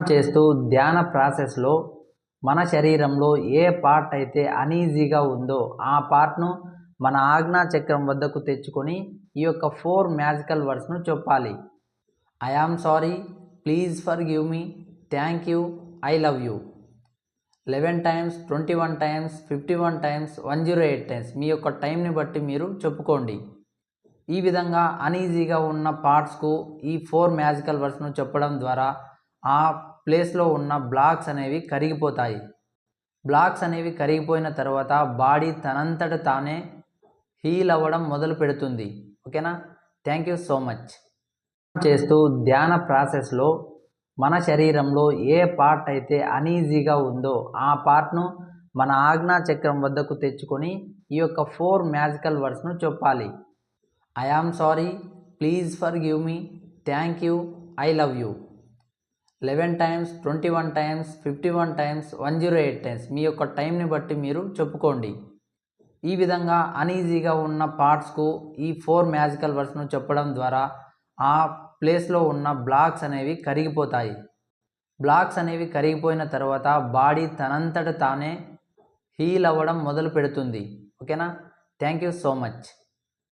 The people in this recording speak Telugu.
చేస్తూ ధ్యాన ప్రాసెస్లో మన శరీరంలో ఏ పార్ట్ అయితే అనీజీగా ఉందో ఆ పార్ట్ను మన ఆజ్ఞా చక్రం వద్దకు తెచ్చుకొని ఈ యొక్క ఫోర్ మ్యాజికల్ వర్డ్స్ను చెప్పాలి. I am sorry please forgive me thank you I love you. Eleven times twenty one times fifty one times one zero eight times మీ యొక్క టైంని బట్టి మీరు చెప్పుకోండి. ఈ విధంగా అనీజీగా ఉన్న పార్ట్స్కు ఈ ఫోర్ మ్యాజికల్ వర్డ్స్ను చెప్పడం ద్వారా ఆ ప్లేస్లో ఉన్న బ్లాక్స్ అనేవి కరిగిపోతాయి. బ్లాక్స్ అనేవి కరిగిపోయిన తర్వాత బాడీ తనంతట తానే హీల్ అవ్వడం మొదలు పెడుతుంది. ఓకేనా? Thank you so much. చేస్తూ ధ్యాన ప్రాసెస్లో మన శరీరంలో ఏ పార్ట్ అయితే అనీజీగా ఉందో ఆ పార్ట్ను మన ఆజ్ఞా చక్రం వద్దకు తెచ్చుకొని ఈ యొక్క ఫోర్ మ్యాజికల్ వర్డ్స్ను చెప్పాలి. I am sorry. Please forgive me. Thank you. I love you. Eleven times twenty one times fifty one times one zero eight times మీ యొక్క టైంని బట్టి మీరు చెప్పుకోండి. ఈ విధంగా అనీజీగా ఉన్న పార్ట్స్కు ఈ ఫోర్ మ్యాజికల్ వర్డ్స్ను చెప్పడం ద్వారా ఆ ప్లేస్లో ఉన్న బ్లాక్స్ అనేవి కరిగిపోతాయి. బ్లాక్స్ అనేవి కరిగిపోయిన తర్వాత బాడీ తనంతట తానే హీల్ అవ్వడం మొదలు పెడుతుంది ఓకేనా? Thank you so much.